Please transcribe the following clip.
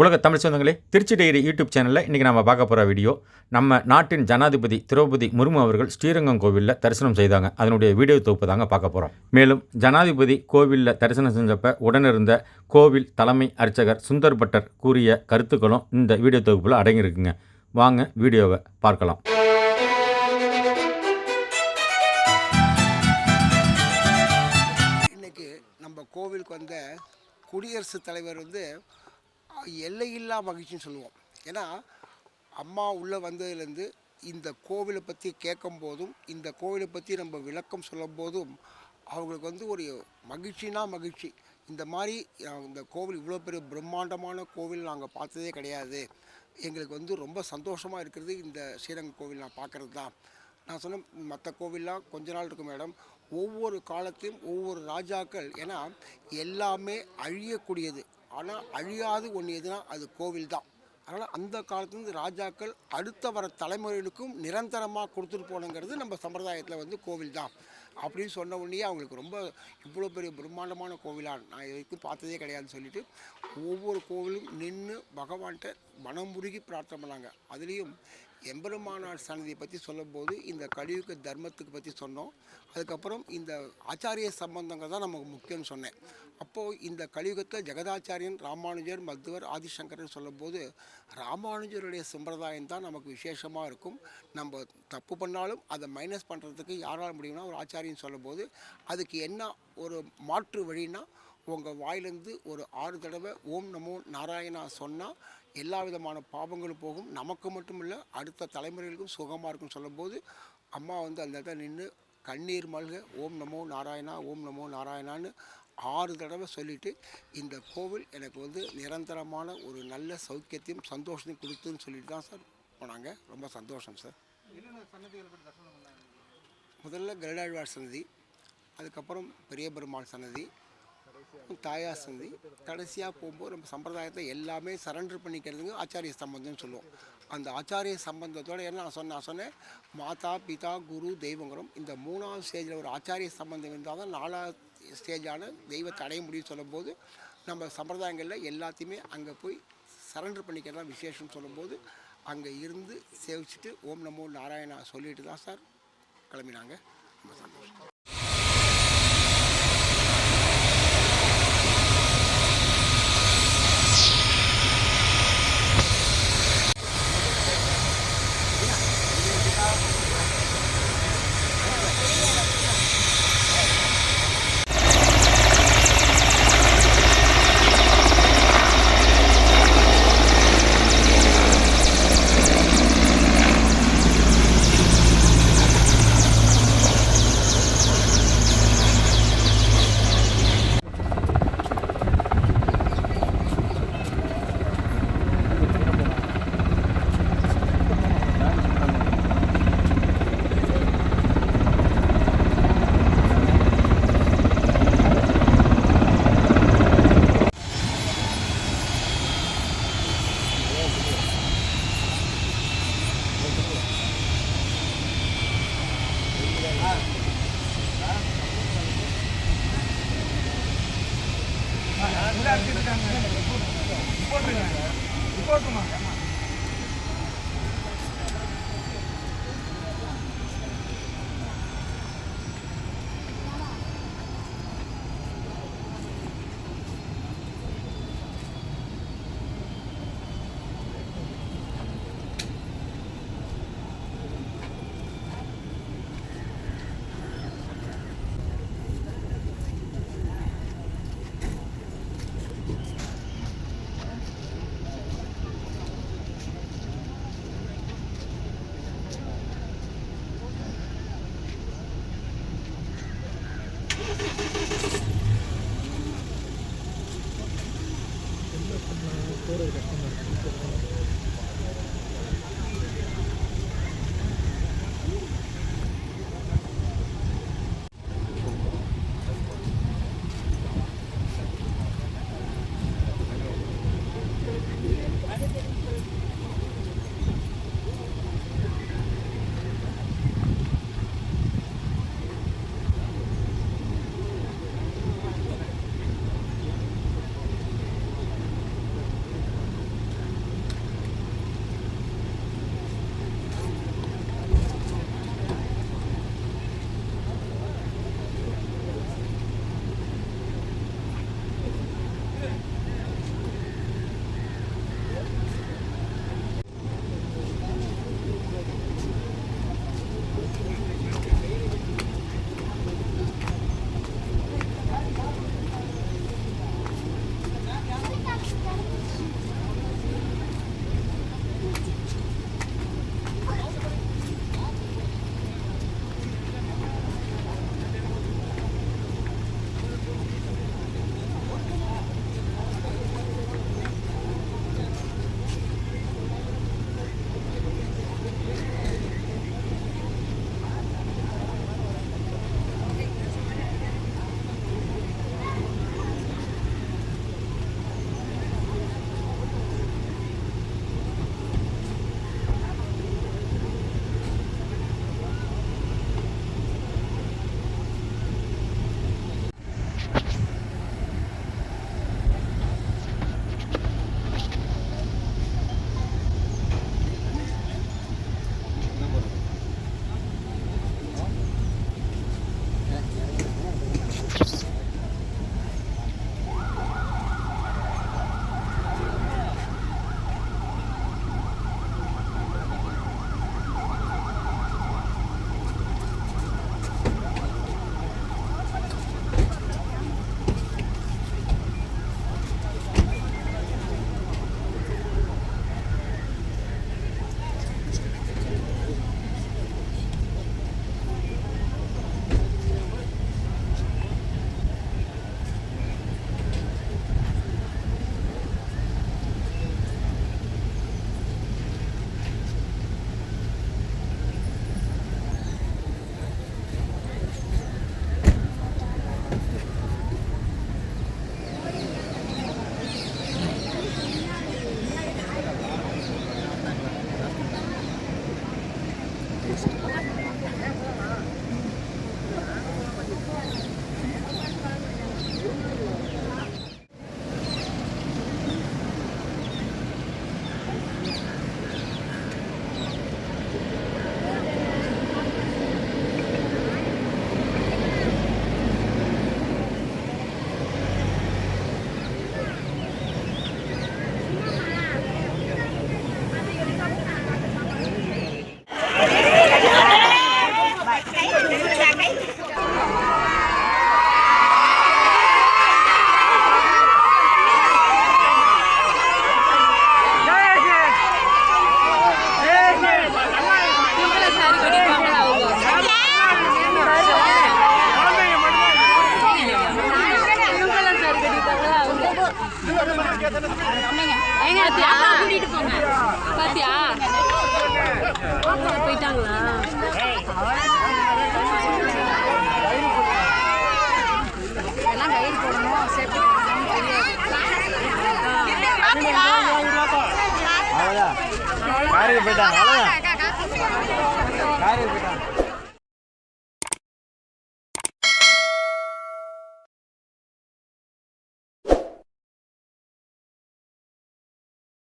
உலக தமிழ் சொந்தங்களே Trichy diary YouTube சேனலில் இன்றைக்கி நம்ம பார்க்க போகிற வீடியோ நம்ம நாட்டின் ஜனாதிபதி திரௌபதி முர்மு அவர்கள் ஸ்ரீரங்கம் கோவிலில் தரிசனம் செய்தாங்க. அதனுடைய வீடியோ தொகுப்பு தாங்க பார்க்க போகிறோம் மேலும் ஜனாதிபதி கோவிலில் தரிசனம் செஞ்சப்ப உடனிருந்த கோவில் தலைமை அர்ச்சகர் சுந்தர் பட்டர் கூறிய கருத்துக்களும் இந்த வீடியோ தொகுப்பில் அடங்கியிருக்குங்க. வாங்க வீடியோவை பார்க்கலாம். இன்னைக்கு நம்ம கோவிலுக்கு வந்த குடியரசுத் தலைவர் வந்து எல்லையில்லா மகிழ்ச்சின்னு சொல்லுவோம். ஏன்னா அம்மா உள்ளே வந்ததுலேருந்து இந்த கோவிலை பற்றி கேட்கும் போதும் இந்த கோவிலை பற்றி நம்ம விளக்கம் சொல்லும் போதும் அவங்களுக்கு வந்து ஒரு மகிழ்ச்சினா மகிழ்ச்சி. இந்த மாதிரி இந்த கோவில் இவ்வளோ பெரிய பிரம்மாண்டமான கோவில் நாங்கள் பார்த்ததே கிடையாது. எங்களுக்கு வந்து ரொம்ப சந்தோஷமாக இருக்கிறது இந்த ஸ்ரீரங்கம் கோவில் நான் பார்க்குறது தான். நான் சொன்ன மற்ற கோவில்லாம் கொஞ்ச நாள் இருக்கும் மேடம். ஒவ்வொரு காலத்தையும் ஒவ்வொரு ராஜாக்கள் ஏன்னா எல்லாமே அழியக்கூடியது. ஆனால் அழியாது ஒன்று எதுனா அது கோவில் தான் அதனால் அந்த காலத்துலேருந்து ராஜாக்கள் அடுத்த வர தலைமுறைகளுக்கும் நிரந்தரமாக கொடுத்துட்டு போனங்கிறது நம்ம சம்பிரதாயத்தில் வந்து கோவில் தான் அப்படின்னு சொன்ன உடனே அவங்களுக்கு ரொம்ப இவ்வளோ பெரிய பிரம்மாண்டமான கோவிலாக நான் இது வரைக்கும் பார்த்ததே கிடையாதுன்னு சொல்லிட்டு ஒவ்வொரு கோவிலும் நின்று பகவான்கிட்ட மனமுருகி பிரார்த்தனை பண்ணாங்க. அதுலேயும் எம்பெருமானார் சன்னதியை பற்றி சொல்லும்போது இந்த கலியுக தர்மத்துக்கு பற்றி சொன்னோம். அதுக்கப்புறம் இந்த ஆச்சாரிய சம்பந்தங்கள் தான் நமக்கு முக்கியம்னு சொன்னேன். அப்போது இந்த கலியுகத்தில் ஜெகதாச்சாரியன் ராமானுஜர் மத்துவர் ஆதிசங்கரன் சொல்லும்போது ராமானுஜருடைய சம்பிரதாயம் தான் நமக்கு விசேஷமாக இருக்கும். நம்ம தப்பு பண்ணாலும் அதை மைனஸ் பண்ணுறதுக்கு யாரால் முடியும்னா ஒரு ஆச்சாரியன் சொல்லும்போது அதுக்கு என்ன ஒரு மாற்று வழின்னா உங்கள் வாயிலேருந்து ஒரு ஆறு தடவை ஓம் நமோ நாராயணா சொன்னால் எல்லா விதமான பாவங்களும் போகும். நமக்கு மட்டும் இல்லை அடுத்த தலைமுறைகளுக்கும் சுகமாக இருக்கும்னு சொல்லும்போது அம்மா வந்து அந்த இடத்துல நின்று கண்ணீர் மல்க ஓம் நமோ நாராயணா ஓம் நமோ நாராயணான்னு ஆறு தடவை சொல்லிவிட்டு இந்த கோவில் எனக்கு வந்து நிரந்தரமான ஒரு நல்ல சௌக்கியத்தையும் சந்தோஷத்தையும் கொடுத்துன்னு சொல்லிட்டு தான் சார் போனாங்க. ரொம்ப சந்தோஷம் சார். முதல்ல கருடாழ்வார் சன்னதி அதுக்கப்புறம் பெரிய பெருமாள் சன்னதி தாயார் சந்தி கடைசியாக போகும்போது நம்ம சம்பிரதாயத்தை எல்லாமே சரண்டர் பண்ணிக்கிறதுங்க ஆச்சாரிய சம்பந்தம்னு சொல்லுவோம். அந்த ஆச்சாரிய சம்பந்தத்தோடு என்ன நான் சொன்னேன் நான் சொன்னேன் மாதா பிதா குரு தெய்வங்கிறோம் இந்த மூணாவது ஸ்டேஜில் ஒரு ஆச்சாரிய சம்பந்தம் இருந்தால் தான் நாலாவது ஸ்டேஜான தெய்வத்தை அடைய முடியும் சொல்லும்போது நம்ம சம்பிரதாயங்களில் எல்லாத்தையுமே அங்கே போய் சரண்டர் பண்ணிக்கிறதா விசேஷம்னு சொல்லும்போது அங்கே இருந்து சேவிச்சுட்டு ஓம் நமோ நாராயணா சொல்லிட்டு தான் சார் கிளம்பினாங்க. ரொம்ப சந்தோஷம். 我怎么？கூட்டிட்டு போங்க பாத்தியா போயிட்டாங்களா போயிட்டாங்க.